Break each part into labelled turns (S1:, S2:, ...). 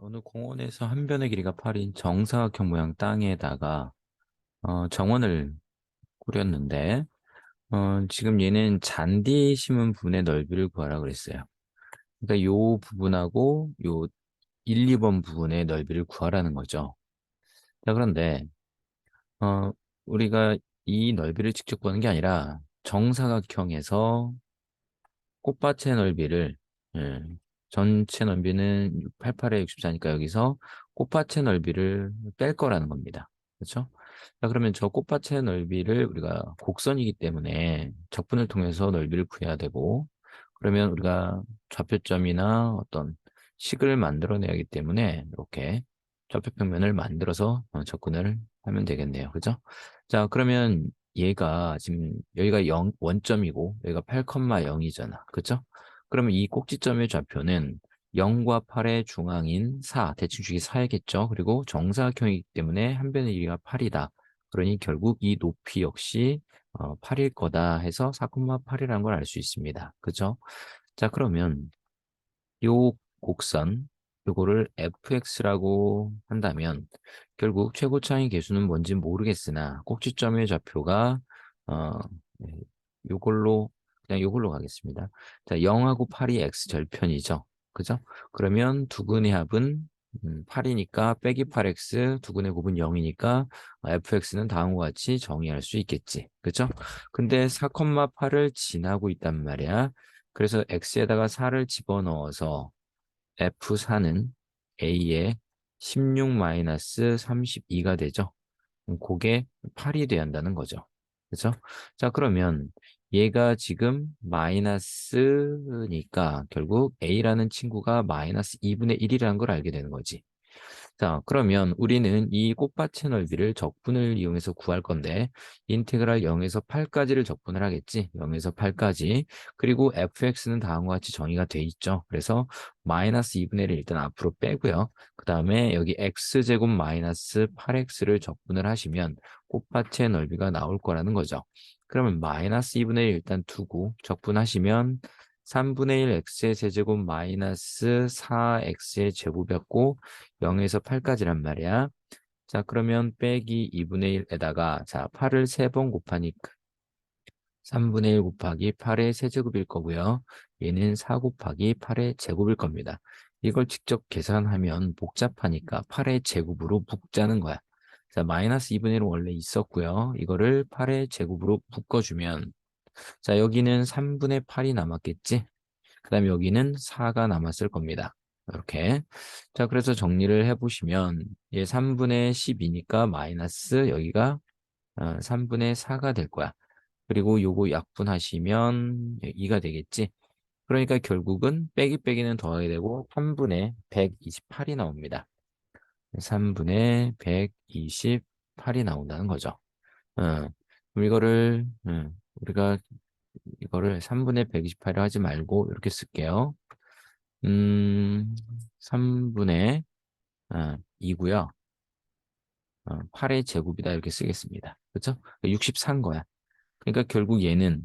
S1: 어느 공원에서 한 변의 길이가 8인 정사각형 모양 땅에다가 어, 정원을 꾸렸는데 어, 지금 얘는 잔디 심은 부분의 넓이를 구하라 그랬어요. 그러니까 요 부분하고 요 1, 2번 부분의 넓이를 구하라는 거죠. 자, 그런데 어, 우리가 이 넓이를 직접 구하는 게 아니라 정사각형에서 꽃밭의 넓이를 예, 전체 넓이는 88에 64니까 여기서 꽃밭의 넓이를 뺄 거라는 겁니다. 그렇죠? 자, 그러면 저 꽃밭의 넓이를 우리가 곡선이기 때문에 적분을 통해서 넓이를 구해야 되고 그러면 우리가 좌표점이나 어떤 식을 만들어내야 하기 때문에 이렇게 좌표평면을 만들어서 어, 접근을 하면 되겠네요. 그죠? 자, 그러면 얘가 지금 여기가 0, 원점이고 여기가 8,0이잖아. 그죠? 그러면 이 꼭지점의 좌표는 0과 8의 중앙인 4, 대칭축이 4이겠죠. 그리고 정사각형이기 때문에 한 변의 길이가 8이다. 그러니 결국 이 높이 역시 어, 8일 거다 해서 4,8이라는 걸 알 수 있습니다. 그죠? 자, 그러면 요 곡선 요거를 fx라고 한다면 결국 최고차의 개수는 뭔지 모르겠으나 꼭지점의 좌표가 어 네, 요걸로 그냥 요걸로 가겠습니다. 자, 0하고 8이 x 절편이죠. 그죠? 그러면 두근의 합은 8이니까 음, 빼기 8x, 두근의 곱은 0이니까 fx는 다음과 같이 정의할 수 있겠지. 그죠? 근데 4,8을 지나고 있단 말이야. 그래서 x에다가 4를 집어넣어서 F4는 A의 16-32가 되죠. 그게 8이 돼야 한다는 거죠. 그죠? 자, 그러면 얘가 지금 마이너스니까 결국 A라는 친구가 마이너스 2분의 1이라는 걸 알게 되는 거지. 자, 그러면 우리는 이 꽃밭의 넓이를 적분을 이용해서 구할 건데 인테그랄 0에서 8까지를 적분을 하겠지. 0에서 8까지. 그리고 fx는 다음과 같이 정의가 돼 있죠. 그래서 마이너스 2분의 1을 일단 앞으로 빼고요. 그 다음에 여기 x제곱 마이너스 8x를 적분을 하시면 꽃밭의 넓이가 나올 거라는 거죠. 그러면 마이너스 2분의 1 일단 두고 적분하시면 3분의 1 x의 세제곱 마이너스 4x의 제곱이었고 0에서 8까지란 말이야. 자 그러면 빼기 2분의 1에다가 자 8을 3번 곱하니까 3분의 1 곱하기 8의 세제곱일 거고요. 얘는 4 곱하기 8의 제곱일 겁니다. 이걸 직접 계산하면 복잡하니까 8의 제곱으로 묶자는 거야. 자 마이너스 2분의 1은 원래 있었고요. 이거를 8의 제곱으로 묶어주면 자, 여기는 3분의 8이 남았겠지? 그 다음에 여기는 4가 남았을 겁니다. 이렇게. 자, 그래서 정리를 해보시면 얘 3분의 12니까 마이너스 여기가 3분의 어, 4가 될 거야. 그리고 요거 약분하시면 2가 되겠지? 그러니까 결국은 빼기 빼기는 더하게 되고 3분의 128이 나옵니다. 3분의 128이 나온다는 거죠. 어, 그럼 이거를 음, 우리가 이거를 3분의 128을 하지 말고 이렇게 쓸게요. 음, 3분의 아, 2고요. 어, 8의 제곱이다 이렇게 쓰겠습니다. 그렇죠? 64인 거야. 그러니까 결국 얘는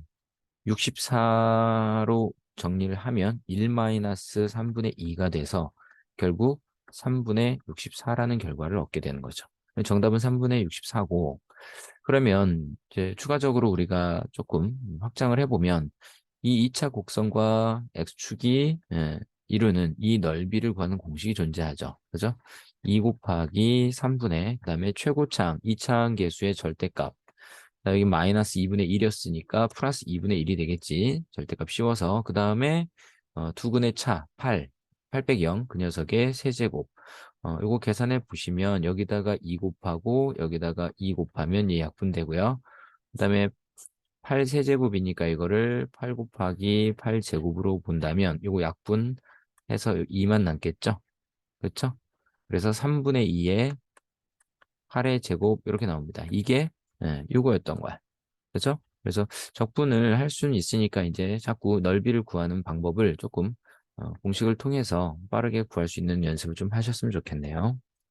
S1: 64로 정리를 하면 1-3분의 2가 돼서 결국 3분의 64라는 결과를 얻게 되는 거죠. 정답은 3분의 64고 그러면 이제 추가적으로 우리가 조금 확장을 해보면 이 2차 곡선과 x축이 예, 이루는 이 넓이를 구하는 공식이 존재하죠. 그죠? 2 곱하기 3분의 그 다음에 최고창 2차항 계수의 절대값 여기 마이너스 2분의 1이었으니까 플러스 2분의 1이 되겠지. 절대값 씌워서 그 다음에 어, 두근의 차 8, 8 빼기 0, 그 녀석의 세제곱 어, 이거 계산해 보시면 여기다가 2 곱하고 여기다가 2 곱하면 이 약분되고요. 그 다음에 8 세제곱이니까 이거를 8 곱하기 8 제곱으로 본다면 이거 약분해서 2만 남겠죠? 그렇죠? 그래서 3분의 2에 8의 제곱 이렇게 나옵니다. 이게 예, 이거였던 거야. 그렇죠? 그래서 적분을 할 수는 있으니까 이제 자꾸 넓이를 구하는 방법을 조금 어, 공식을 통해서 빠르게 구할 수 있는 연습을 좀 하셨으면 좋겠네요.